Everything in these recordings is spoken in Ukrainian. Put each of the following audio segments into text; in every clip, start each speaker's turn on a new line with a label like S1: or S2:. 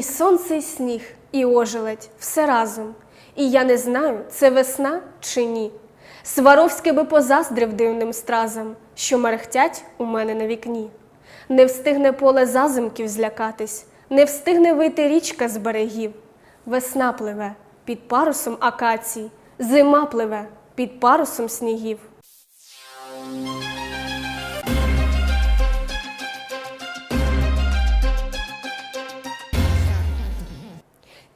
S1: І сонце, і сніг, і ожеледь, все разом. І я не знаю, це весна чи ні. Сваровський би позаздрив дивним стразам, що мерехтять у мене на вікні. Не встигне поле зазимків злякатись, не встигне вийти річка з берегів. Весна пливе під парусом акацій, зима пливе під парусом снігів.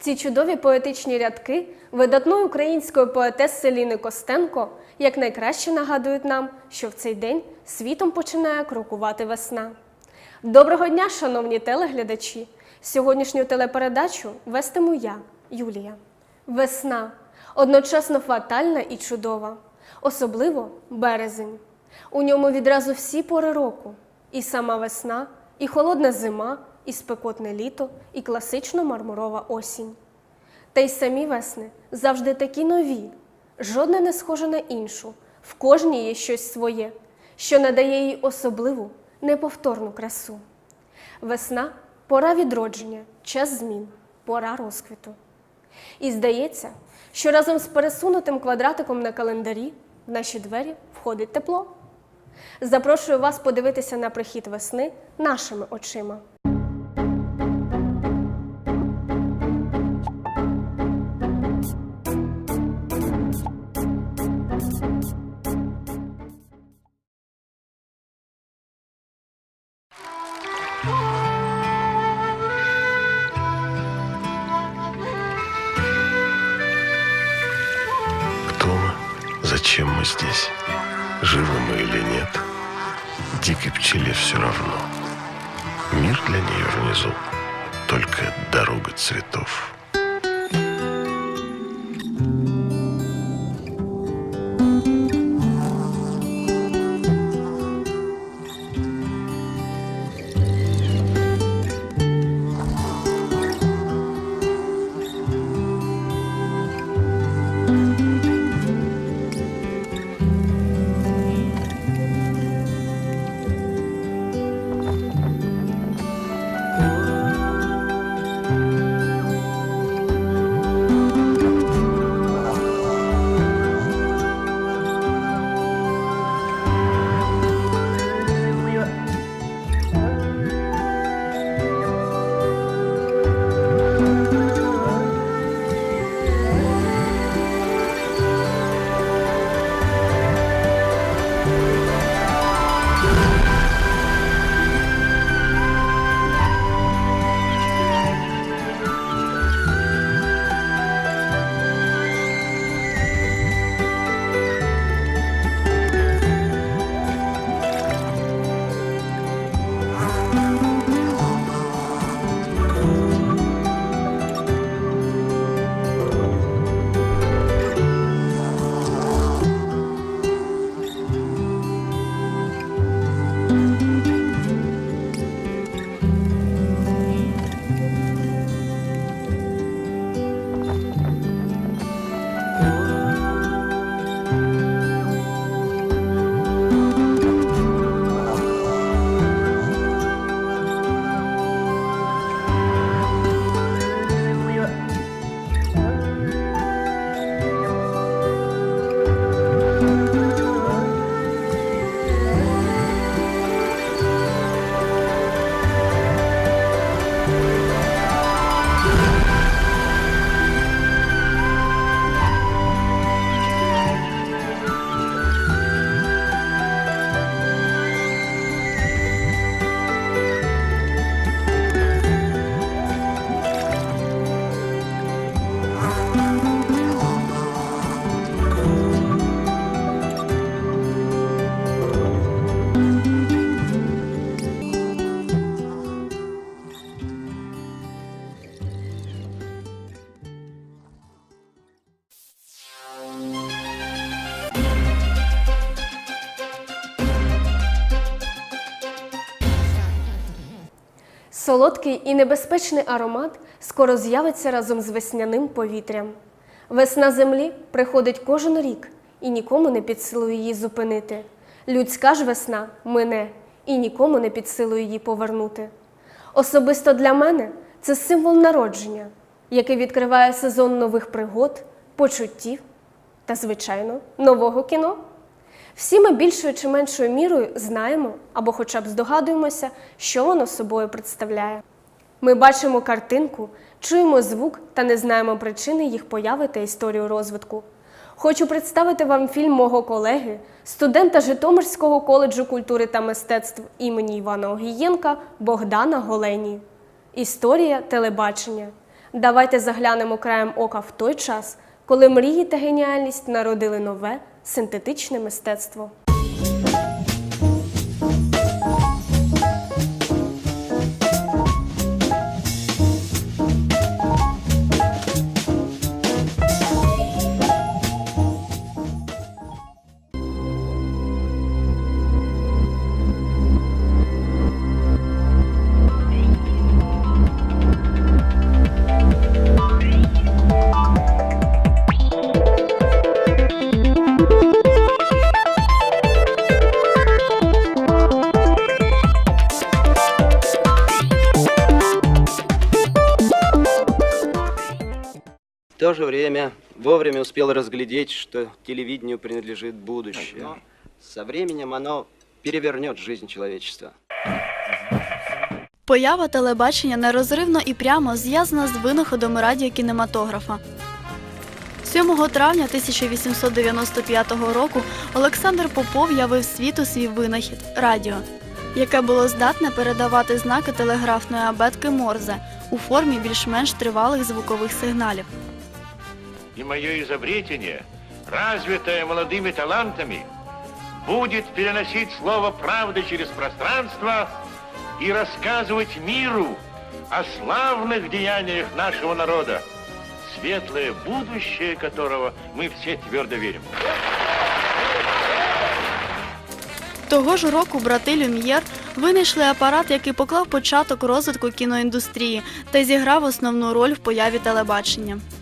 S1: Ці чудові поетичні рядки видатної української поетеси Ліни Костенко якнайкраще нагадують нам, що в цей день світом починає крокувати весна. Доброго дня, шановні телеглядачі! Сьогоднішню телепередачу вестиму я, Юлія. Весна одночасно фатальна і чудова, особливо березень. У ньому відразу всі пори року: і сама весна, і холодна зима, і спекотне літо, і класично мармурова осінь. Та й самі весни завжди такі нові, жодна не схожа на іншу, в кожній є щось своє, що надає їй особливу, неповторну красу. Весна пора відродження, час змін, пора розквіту. І здається, що разом з пересунутим квадратиком на календарі в наші двері входить тепло. Запрошую вас подивитися на прихід весни нашими очима. Солодкий і небезпечний аромат скоро з'явиться разом з весняним повітрям. Весна землі приходить кожен рік, і нікому не під силу її зупинити. Людська ж весна мине, і нікому не під силу її повернути. Особисто для мене це символ народження, який відкриває сезон нових пригод, почуттів та, звичайно, нового кіно. Всі ми більшою чи меншою мірою знаємо або хоча б здогадуємося, що воно собою представляє. Ми бачимо картинку, чуємо звук та не знаємо причини їх появи та історію розвитку. Хочу представити вам фільм мого колеги, студента Житомирського коледжу культури та мистецтв імені Івана Огієнка Богдана Голені. Історія телебачення. Давайте заглянемо краєм ока в той час, коли мрії та геніальність народили нове синтетичне мистецтво.
S2: Время вовремя успел разглядеть, что телевидению принадлежит будущее. Со временем оно перевернет жизнь человечества.
S3: Поява телебачення нерозривно і прямо зв'язана з винаходом радіокінематографа. 7 травня 1895 року Олександр Попов явив світу свій винахід радіо, яке було здатне передавати знаки телеграфної абетки Морзе у формі більш-менш тривалих звукових сигналів
S4: и мое изобретение, развитое молодыми талантами, будет переносить слово правды через пространство и рассказывать миру о славных деяниях нашего народа, светлое будущее которого мы все твердо верим.
S3: Того ж року брати Люм'єр винайшли апарат, який поклав початок розвитку кіноіндустрії та зіграв основну роль в появі телебачення. –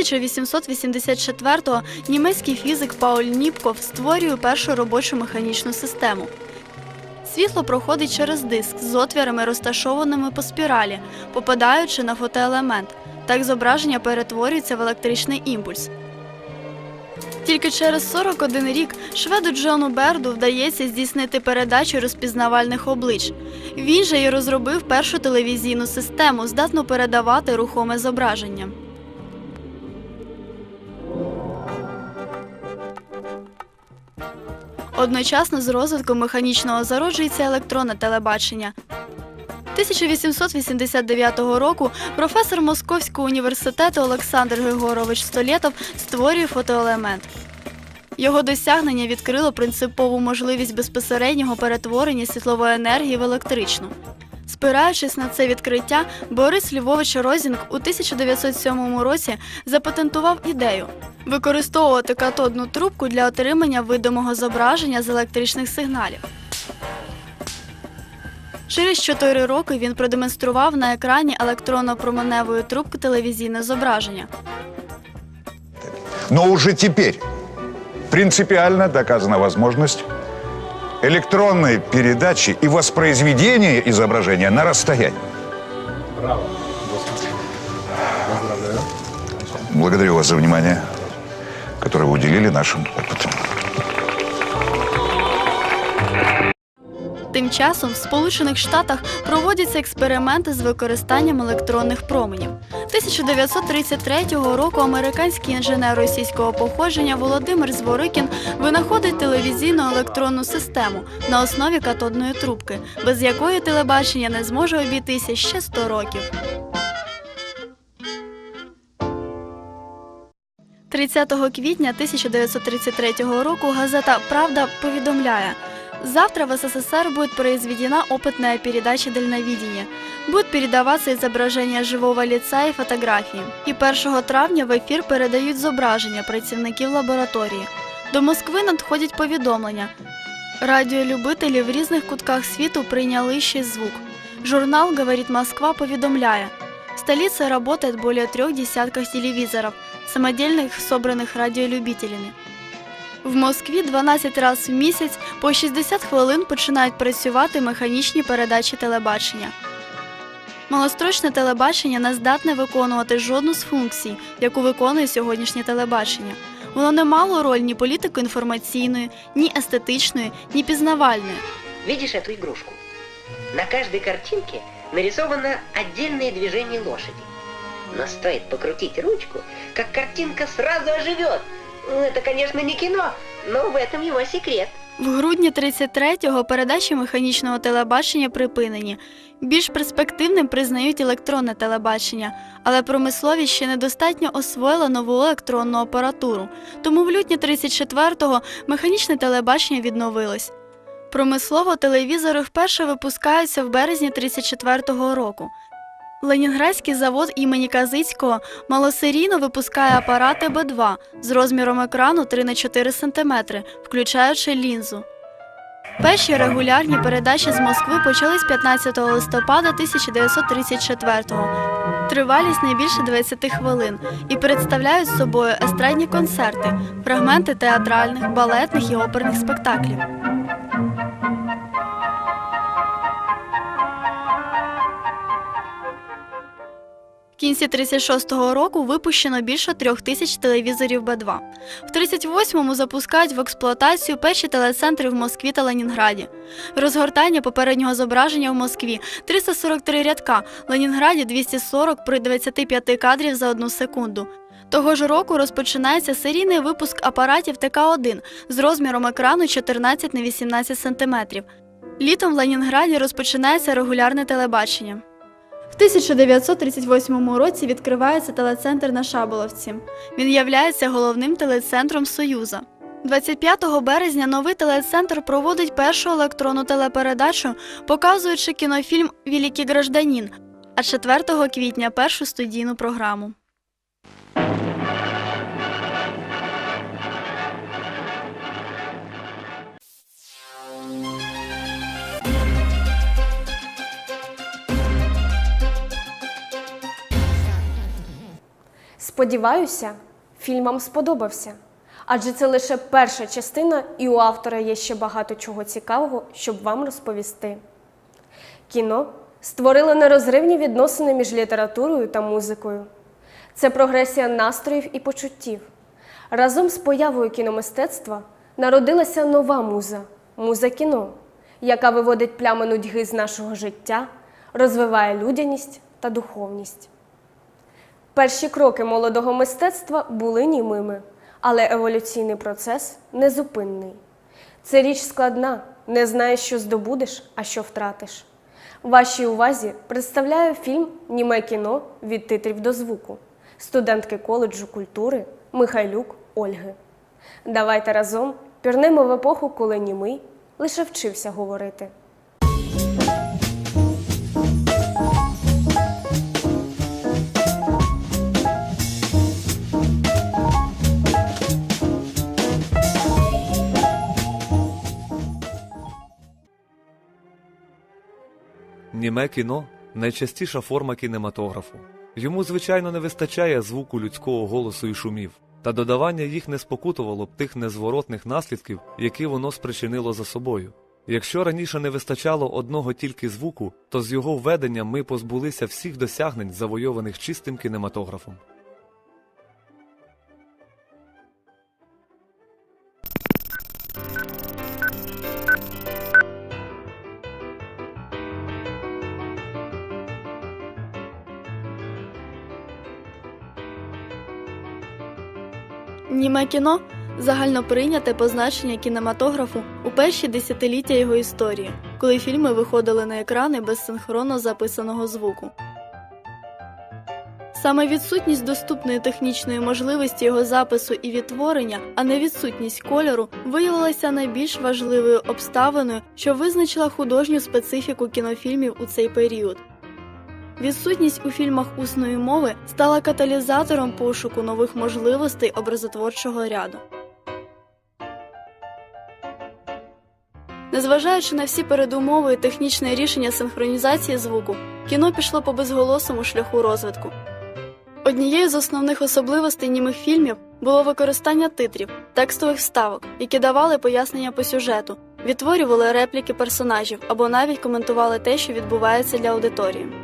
S3: 1884-го німецький фізик Пауль Ніпков створює першу робочу механічну систему. Світло проходить через диск з отвірами, розташованими по спіралі, попадаючи на фотоелемент. Так зображення перетворюється в електричний імпульс. Тільки через 41 рік шведу Джону Берду вдається здійснити передачу розпізнавальних облич. Він же й розробив першу телевізійну систему, здатну передавати рухоме зображення. Одночасно з розвитком механічного зароджується електронне телебачення. 1889 року професор Московського університету Олександр Григорович Столєтов створює фотоелемент. Його досягнення відкрило принципову можливість безпосереднього перетворення світлової енергії в електричну. Спираючись на це відкриття, Борис Львович Розінг у 1907 році запатентував ідею використовувати катодну трубку для отримання видимого зображення з електричних сигналів. Через 4 роки він продемонстрував на екрані електронно-променевої трубки телевізійне зображення.
S5: Но уже теперь принципиально доказана возможность электронной передачи и воспроизведения изображения на расстоянии. Благодарю вас за внимание, которое вы уделили нашим опытам.
S3: Тим часом в Сполучених Штатах проводяться експерименти з використанням електронних променів. 1933 року американський інженер російського походження Володимир Зворикін винаходить телевізійну електронну систему на основі катодної трубки, без якої телебачення не зможе обійтися ще 100 років. 30 квітня 1933 року газета Правда повідомляє. Завтра в СССР будет произведена опытная передача дальновидения. Будет передаваться изображення живого лица і фотографії. І 1 травня в ефір передають зображення працівників лабораторії. До Москви надходять повідомлення. Радіолюбителі в різних кутках світу прийняли ще звук. Журнал «Говорит Москва» повідомляє, в столице работает более трех десятков телевизоров, самодельных, собранных радиолюбителями. В Москві 12 разів в місяць по 60 хвилин починають працювати механічні передачі телебачення. Малострочне телебачення не здатне виконувати жодну з функцій, яку виконує сьогоднішнє телебачення. Воно не мало роль ні політико-інформаційної, ні естетичної, ні пізнавальної.
S6: Видишь эту игрушку? На каждой картинке нарисовано отдельное движение лошади. Но стоит покрутить ручку, как картинка сразу оживет. Ну, Это, конечно, не кино, но в этом его секрет.
S3: В грудні 33-го передачі механічного телебачення припинені. Більш перспективним признають електронне телебачення, але промисловість ще недостатньо освоїла нову електронну апаратуру. Тому в лютні 34-го механічне телебачення відновилось. Промислово телевізори вперше випускаються в березні 34-го року. Ленінградський завод імені Казицького малосерійно випускає апарати Б2 з розміром екрану 3 на 4 см, включаючи лінзу. Перші регулярні передачі з Москви почались 15 листопада 1934-го. Тривалість не більше 20 хвилин і представляють собою естрадні концерти, фрагменти театральних, балетних і оперних спектаклів. Кінці 36-го року випущено більше трьох тисяч телевізорів Б2. В 38-му запускають в експлуатацію перші телецентри в Москві та Ленінграді. Розгортання попереднього зображення в Москві 343 рядка, Ленінграді 240 при 25 кадрів за одну секунду. Того ж року розпочинається серійний випуск апаратів ТК-1 з розміром екрану 14 на 18 см. Літом в Ленінграді розпочинається регулярне телебачення. В 1938 році відкривається телецентр на Шаболовці. Він являється головним телецентром Союза. 25 березня новий телецентр проводить першу електронну телепередачу, показуючи кінофільм Великий гражданин, а 4 квітня першу студійну програму.
S1: Сподіваюся, фільм вам сподобався. Адже це лише перша частина, і у автора є ще багато чого цікавого, щоб вам розповісти. Кіно створило нерозривні відносини між літературою та музикою. Це прогресія настроїв і почуттів. Разом з появою кіномистецтва народилася нова муза муза кіно, яка виводить плями нудьги з нашого життя, розвиває людяність та духовність. Перші кроки молодого мистецтва були німими, але еволюційний процес незупинний. Це річ складна, не знаєш, що здобудеш, а що втратиш. Вашій увазі представляю фільм Німе кіно від титрів до звуку студентки коледжу культури Михайлюк Ольги. Давайте разом пірнемо в епоху, коли німий лише вчився говорити.
S7: Німе кіно найчастіша форма кінематографу. Йому, звичайно, не вистачає звуку людського голосу і шумів, та додавання їх не спокутувало б тих незворотних наслідків, які воно спричинило за собою. Якщо раніше не вистачало одного тільки звуку, то з його введенням ми позбулися всіх досягнень, завойованих чистим кінематографом.
S3: Німе кіно загальноприйняте позначення кінематографу у перші десятиліття його історії, коли фільми виходили на екрани без синхронно записаного звуку. Саме відсутність доступної технічної можливості його запису і відтворення, а не відсутність кольору, виявилася найбільш важливою обставиною, що визначила художню специфіку кінофільмів у цей період. Відсутність у фільмах усної мови стала каталізатором пошуку нових можливостей образотворчого ряду. Незважаючи на всі передумови і технічне рішення синхронізації звуку, кіно пішло по безголосому шляху розвитку. Однією з основних особливостей німих фільмів було використання титрів, текстових вставок, які давали пояснення по сюжету, відтворювали репліки персонажів або навіть коментували те, що відбувається для аудиторії.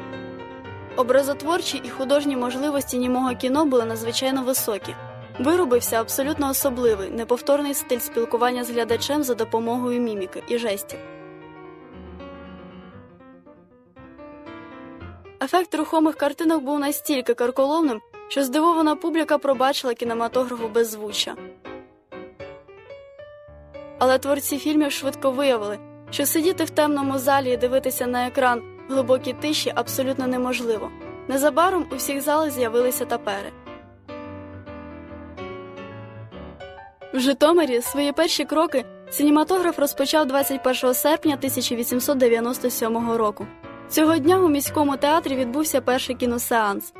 S3: Образотворчі і художні можливості німого кіно були надзвичайно високі. Виробився абсолютно особливий, неповторний стиль спілкування з глядачем за допомогою міміки і жестів. Ефект рухомих картинок був настільки карколомним, що здивована публіка пробачила кінематографу беззвуччя. Але творці фільмів швидко виявили, що сидіти в темному залі і дивитися на екран глибокій тиші абсолютно неможливо. Незабаром у всіх залах з'явилися тапери. В Житомирі свої перші кроки синематограф розпочав 21 серпня 1897 року. Цього дня у міському театрі відбувся перший кіносеанс.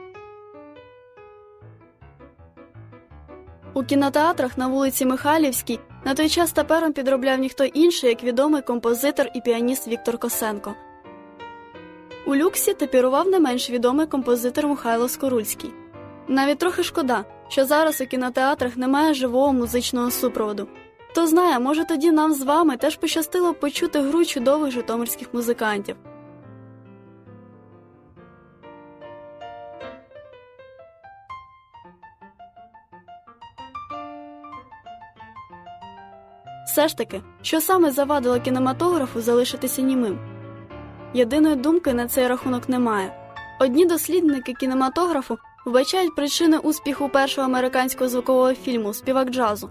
S3: У кінотеатрах на вулиці Михайлівській на той час тапером підробляв ніхто інший, як відомий композитор і піаніст Віктор Косенко. У люксі тапірував не менш відомий композитор Михайло Скорульський. Навіть трохи шкода, що зараз у кінотеатрах немає живого музичного супроводу. Хто знає, може тоді нам з вами теж пощастило почути гру чудових житомирських музикантів. Все ж таки, що саме завадило кінематографу залишитися німим? Єдиної думки на цей рахунок немає. Одні дослідники кінематографу вбачають причини успіху першого американського звукового фільму Співак джазу.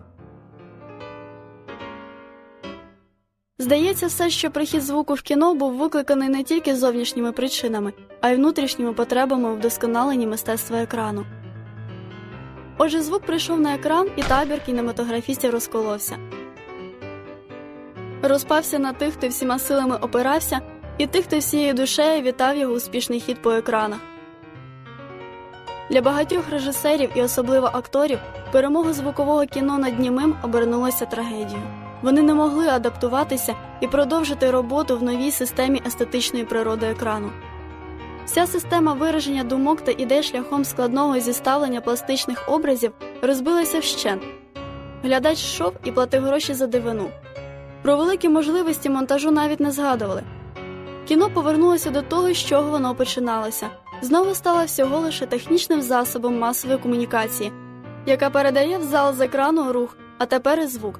S3: Здається, все, що прихід звуку в кіно був викликаний не тільки зовнішніми причинами, а й внутрішніми потребами у вдосконаленні мистецтва екрану. Отже, звук прийшов на екран, і табір кінематографістів розколовся. Розпався на тих, хто всіма силами опирався, і тих, хто всією душею вітав його успішний хід по екранах. Для багатьох режисерів і особливо акторів перемога звукового кіно над німим обернулася трагедією. Вони не могли адаптуватися і продовжити роботу в новій системі естетичної природи екрану. Вся система вираження думок та ідей шляхом складного зіставлення пластичних образів розбилася вщент. Глядач йшов і платив гроші за дивину. Про великі можливості монтажу навіть не згадували. Кіно повернулося до того, з чого воно починалося. Знову стало всього лише технічним засобом масової комунікації, яка передає в зал з екрану рух, а тепер і звук.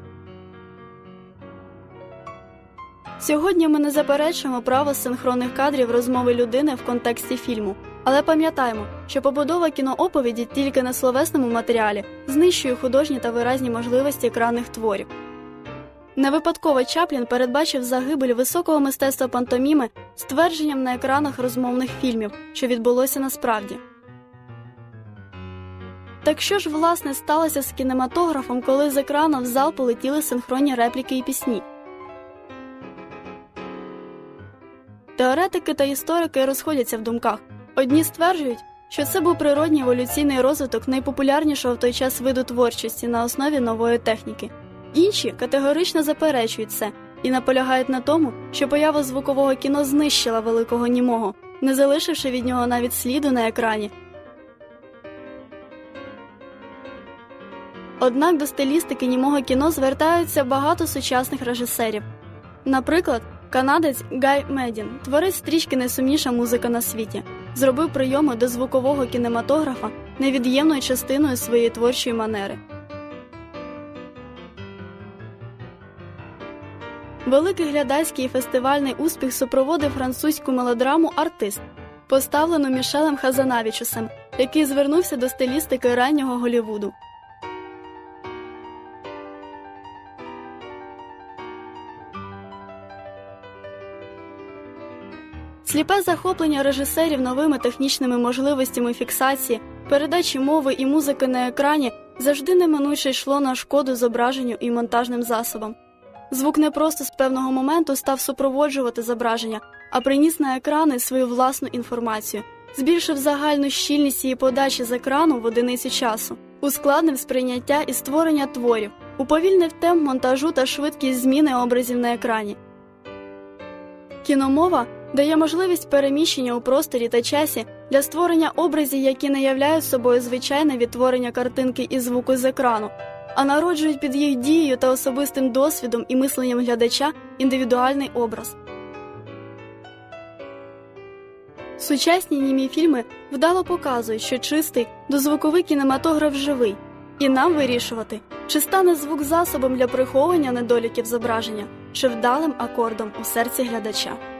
S3: Сьогодні ми не заперечуємо право синхронних кадрів розмови людини в контексті фільму, але пам'ятаємо, що побудова кінооповіді тільки на словесному матеріалі знищує художні та виразні можливості екранних творів. Не випадково Чаплін передбачив загибель високого мистецтва пантоміми ствердженням на екранах розмовних фільмів, що відбулося насправді. Так що ж власне сталося з кінематографом, коли з екрану в зал полетіли синхронні репліки і пісні? Теоретики та історики розходяться в думках. Одні стверджують, що це був природній еволюційний розвиток найпопулярнішого в той час виду творчості на основі нової техніки. Інші категорично заперечують це і наполягають на тому, що поява звукового кіно знищила великого німого, не залишивши від нього навіть сліду на екрані. Однак до стилістики німого кіно звертаються багато сучасних режисерів. Наприклад, канадець Гай Медін, творець стрічки Найсумніша музика на світі, зробив прийоми до звукового кінематографа невід'ємною частиною своєї творчої манери. Великий глядацький і фестивальний успіх супроводив французьку мелодраму Артист, поставлену Мішелем Хазанавічусем, який звернувся до стилістики раннього Голівуду. Сліпе захоплення режисерів новими технічними можливостями фіксації передачі мови і музики на екрані завжди неминуче йшло на шкоду зображенню і монтажним засобам. Звук не просто з певного моменту став супроводжувати зображення, а приніс на екрани свою власну інформацію, збільшив загальну щільність її подачі з екрану в одиниці часу, ускладнив сприйняття і створення творів, уповільнив темп монтажу та швидкість зміни образів на екрані. Кіномова дає можливість переміщення у просторі та часі для створення образів, які не являють собою звичайне відтворення картинки і звуку з екрану, а народжують під їх дією та особистим досвідом і мисленням глядача індивідуальний образ. Сучасні німі фільми вдало показують, що чистий дозвуковий кінематограф живий, і нам вирішувати, чи стане звук засобом для приховування недоліків зображення, чи вдалим акордом у серці глядача.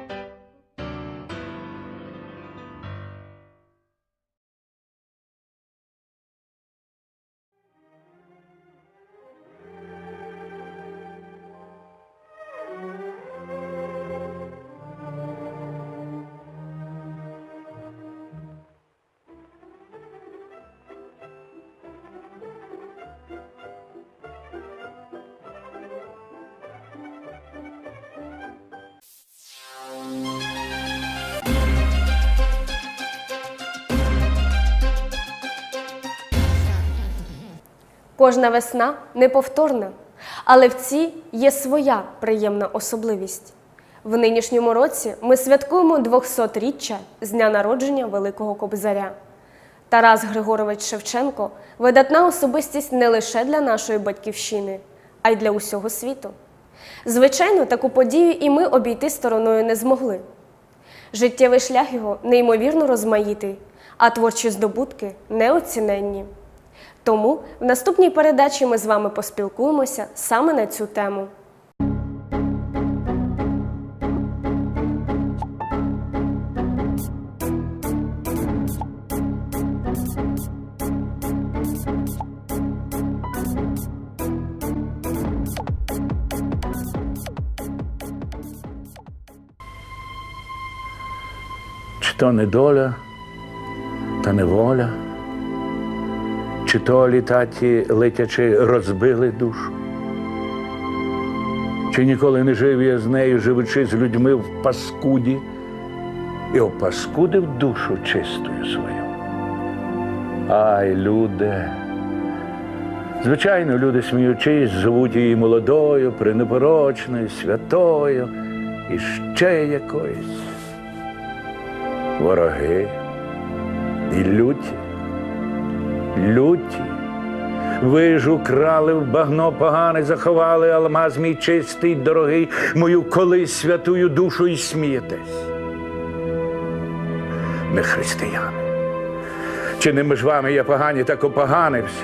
S1: Кожна весна неповторна, але в цій є своя приємна особливість. В нинішньому році ми святкуємо 200-річчя з дня народження Великого Кобзаря. Тарас Григорович Шевченко видатна особистість не лише для нашої батьківщини, а й для усього світу. Звичайно, таку подію і ми обійти стороною не змогли. Життєвий шлях його неймовірно розмаїтий, а творчі здобутки неоціненні. Тому в наступній передачі ми з вами поспілкуємося саме на цю тему.
S8: Чи то не доля, та неволя, чи то літаті летячи розбили душу? Чи ніколи не жив я з нею, живучи з людьми в паскуді, і опаскудив душу чистою свою? Ай, люди. Звичайно, люди, сміючись, звуть її молодою, пренепорочною, святою і ще якоюсь вороги і люті, люті. Ви ж украли в багно погане, заховали алмаз мій чистий, дорогий, мою колись святую душу і смієтесь. Не християни. Чи не ми ж вами я погані, так опоганився,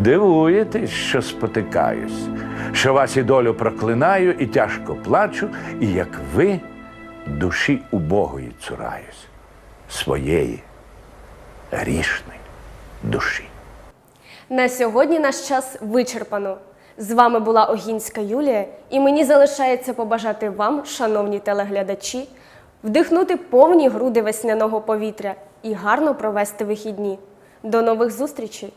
S8: Дивуєтесь, що спотикаюсь, що вас і долю проклинаю, і тяжко плачу, і як ви душі убогої цураюсь, своєї грішної душі.
S1: На сьогодні наш час вичерпано. З вами була Огінська Юлія, і мені залишається побажати вам, шановні телеглядачі, вдихнути повні груди весняного повітря і гарно провести вихідні. До нових зустрічей!